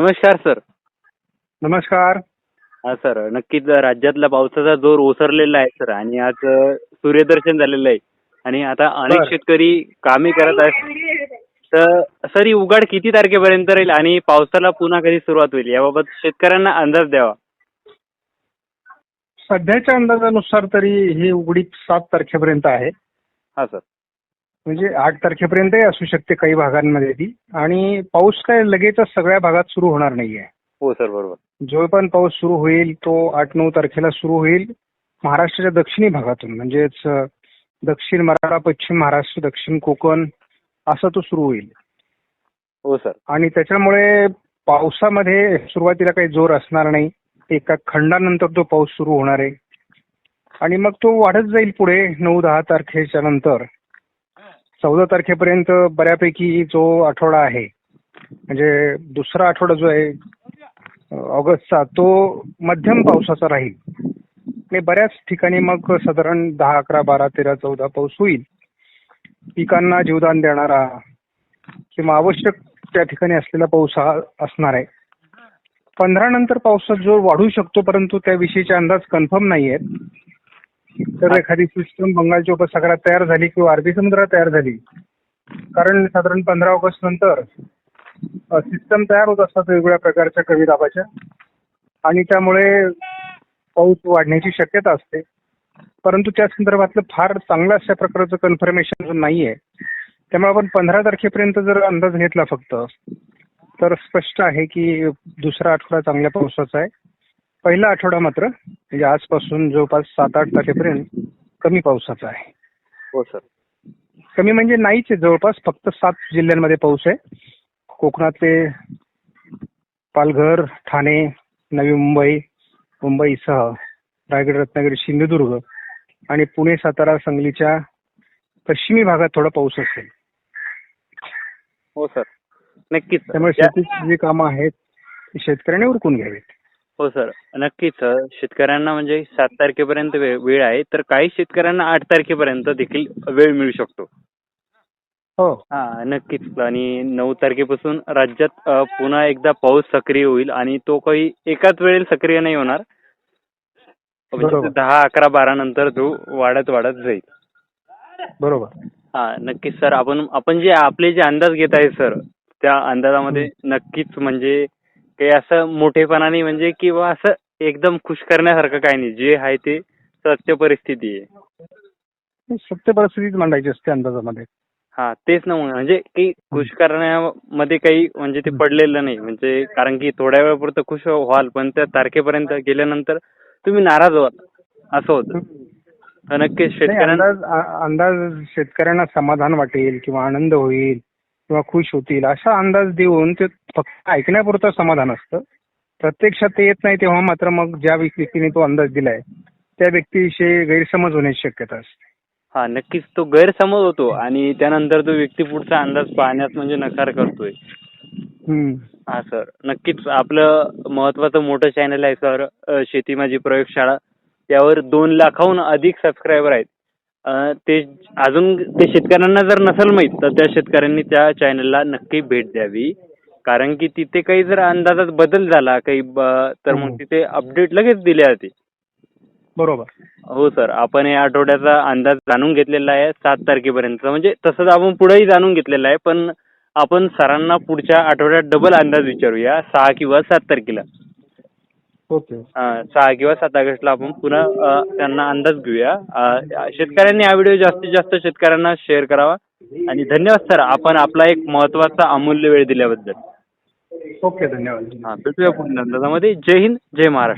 नमस्कार सर. नमस्कार. हा सर नक्कीच राज्यातला पावसाचा जोर ओसरलेला आहे सर आणि आज अ, सूर्यदर्शन झालेलं आहे. आणि आता अनेक बरं. शेतकरी कामे करत आहेत. तर सर ही उघाड किती तारखेपर्यंत राहील आणि पावसाला पुन्हा कधी सुरुवात होईल? याबाबत शेतकऱ्यांना अंदाज द्यावा. सध्याच्या अंदाजानुसार तरी ही उघडीप सात तारखेपर्यंत आहे. हा सर. म्हणजे आठ तारखेपर्यंतही असू शकते काही भागांमध्ये ती. आणि पाऊस काय लगेचच सगळ्या भागात सुरू होणार नाहीये. हो सर बरोबर. जो पण पाऊस सुरू होईल तो आठ नऊ तारखेला सुरू होईल महाराष्ट्राच्या दक्षिणी भागातून. म्हणजेच दक्षिण मराठा पश्चिम महाराष्ट्र दक्षिण कोकण असा तो सुरू होईल. हो सर. आणि त्याच्यामुळे पावसामध्ये सुरुवातीला काही जोर असणार नाही. एका खंडानंतर तो पाऊस सुरू होणार आहे. आणि मग तो वाढत जाईल पुढे नऊ दहा तारखेच्या नंतर. चौदा तारखेपर्यंत बऱ्यापैकी जो आठवडा आहे म्हणजे दुसरा आठवडा जो आहे ऑगस्टचा तो मध्यम पावसाचा राहील. आणि बऱ्याच ठिकाणी मग साधारण दहा अकरा बारा तेरा चौदा पाऊस होईल. पिकांना जीवदान देणारा किंवा आवश्यक त्या ठिकाणी असलेला पाऊस हा असणार आहे. पंधरा नंतर पावसाचा जोर वाढू शकतो परंतु त्याविषयीचे अंदाज कन्फर्म नाही आहेत तर एखादी सिस्टम बंगालच्या उपसागरात तयार झाली किंवा अरबी समुद्रात तयार झाली कारण साधारण पंधरा ऑगस्ट नंतर सिस्टम तयार होत असतात वेगवेगळ्या प्रकारच्या कमी दाबाच्या. आणि त्यामुळे पाऊस वाढण्याची शक्यता असते. परंतु त्या संदर्भातलं फार चांगलं अशा प्रकारचं कन्फर्मेशन अजून नाही आहे त्यामुळे आपण पंधरा तारखेपर्यंत जर अंदाज घेतला फक्त तर स्पष्ट आहे की दुसरा आठवडा चांगल्या पावसाचा आहे. पहिला आठवडा मात्र म्हणजे आजपासून जवळपास सात आठ तारखेपर्यंत कमी पावसाचा आहे. हो सर. कमी म्हणजे नाहीच आहे जवळपास फक्त सात जिल्ह्यांमध्ये पाऊस आहे. कोकणातले पालघर ठाणे नवी मुंबई मुंबईसह रायगड रत्नागिरी सिंधुदुर्ग आणि पुणे सातारा सांगलीच्या पश्चिमी भागात थोडा पाऊस असेल. हो सर. नक्कीच. त्यामुळे शेतीची जी कामं आहेत ती शेतकऱ्यांनी उरकून घ्यावीत. हो सर. नक्कीच सर शेतकऱ्यांना म्हणजे सात तारखेपर्यंत वेळ आहे. तर काही शेतकऱ्यांना आठ तारखेपर्यंत देखील वेळ मिळू शकतो. हो. हा नक्कीच. आणि नऊ तारखेपासून राज्यात अ, पुन्हा एकदा पाऊस सक्रिय होईल आणि तो काही एकाच वेळेला सक्रिय नाही होणार. म्हणजे. दहा अकरा बारा नंतर तो वाढत वाढत जाईल. बरोबर. हा नक्कीच सर. आपण आपण जे आपले जे अंदाज घेत आहे सर त्या अंदाजामध्ये नक्कीच म्हणजे काही असं मोठेपणा नाही म्हणजे किंवा असं एकदम खुश करण्यासारखं काही नाही. जे आहे ते सत्य परिस्थिती आहे. सत्य परिस्थितीच मांडायची असते अंदाजामध्ये. हा तेच ना मग म्हणजे की खुश करण्यामध्ये काही म्हणजे ते पडलेलं नाही. म्हणजे कारण की थोड्या वेळापुरतं खुश व्हाल पण त्या तारखेपर्यंत गेल्यानंतर तुम्ही नाराज व्हाल. असं होतं. तर नक्कीच नाही, शेतकऱ्यांना अंदाज शेतकऱ्यांना समाधान वाटेल किंवा आनंद होईल किंवा खुश होतील असा अंदाज देऊन ते फक्त ऐकण्यापुरतं समाधान असतं. प्रत्यक्षात ते येत नाही तेव्हा मात्र मग ज्या व्यक्तीने तो अंदाज दिलाय त्या व्यक्तीविषयी गैरसमज होण्याची शक्यता असते. हा नक्कीच तो गैरसमज होतो आणि त्यानंतर तो व्यक्ती पुढचा अंदाज पाहण्यास म्हणजे नकार करतोय. हा सर. नक्कीच आपलं महत्वाचं मोठं चॅनल आहे सर. शेती माझी प्रयोगशाळा. त्यावर दोन लाखाहून अधिक सबस्क्रायबर आहेत. ते अजून ते शेतकऱ्यांना जर नसेल माहीत तर त्या शेतकऱ्यांनी त्या चॅनलला नक्की भेट द्यावी. कारण की तिथे काही जर अंदाजात बदल झाला काही तर मग हम्म. तिथे अपडेट लगेच दिली जाते बरोबर. हो सर आपण या आठवड्याचा अंदाज जाणून घेतलेला आहे सात तारखेपर्यंत. म्हणजे तसंच आपण पुढेही जाणून घेतलेला आहे पण आपण सरांना पुढच्या आठवड्यात डबल अंदाज विचारूया सहा किंवा सात तारखेला. ओके. सहा किंवा सात ऑगस्टला आपण पुन्हा अं, त्यांना अंदाज घेऊया. अं, शेतकऱ्यांनी हा व्हिडिओ जास्तीत जास्त शेतकऱ्यांना शेअर करावा. आणि धन्यवाद सर आपण आपला एक महत्त्वाचा अमूल्य वेळ दिल्याबद्दल. ओके धन्यवाद. हा भेटूया पुढील त्यामध्ये जय हिंद जय महाराष्ट्र.